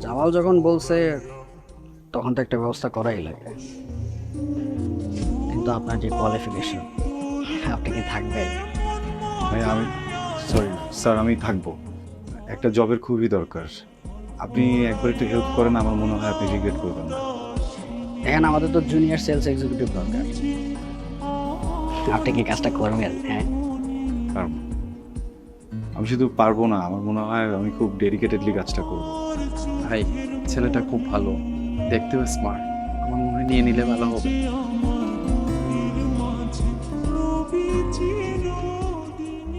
জামাল যখন বলছে তখন তো একটা ব্যবস্থা করাই লাগে। কিন্তু আপনার যে কোয়ালিফিকেশন আপনি কি থাকবেন? ভাই আমি সরি স্যার আমি থাকব। একটা জবের খুবই দরকার। আপনি একবার একটু হেল্প করেন আমার মনে হয় আপনি রিগ্রেট করবেন না। দেখেন আমাদের তো জুনিয়র সেলস এক্সিকিউটিভ দরকার। আপনি কি কাজটা করবেন? হ্যাঁ। পারব আমি শুধু পারব না আমার মনে হয় আমি খুব ডেডিকেটেডলি কাজটা করব। ভাই ছেলেটা খুব ভালো দেখতেও স্মার্ট আমার মনে হয় নিয়ে নিলে ভালো হবে।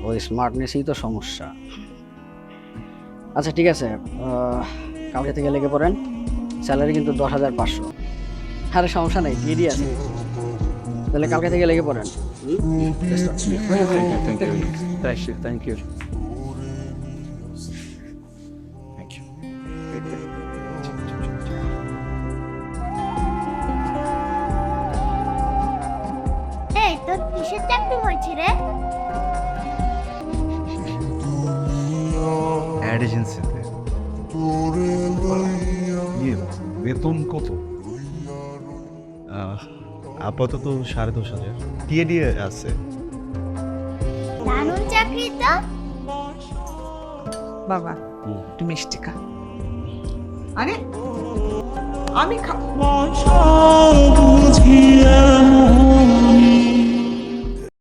ওই স্মার্টনেসই তো সমস্যা। আচ্ছা ঠিক আছে কাউকে থেকে লেগে পড়েন। স্যালারি কিন্তু দশ হাজার পাঁচশো। আরে সমস্যা নেই দিয়ে দিয়ে আছে। তাহলে কালকে থেকে লেগে পড়েন। Thank you thank you thank you thank you এই তোর কিসের চাকরি হয়েছে রে? অ্যাড এজেন্সিতে বেতন কত? আপাতত সাড়ে দশ হাজার। দিয়ে দিয়ে আছে। চাকরি তো? বাবা একটু মিষ্টি খা। আরে আমি খা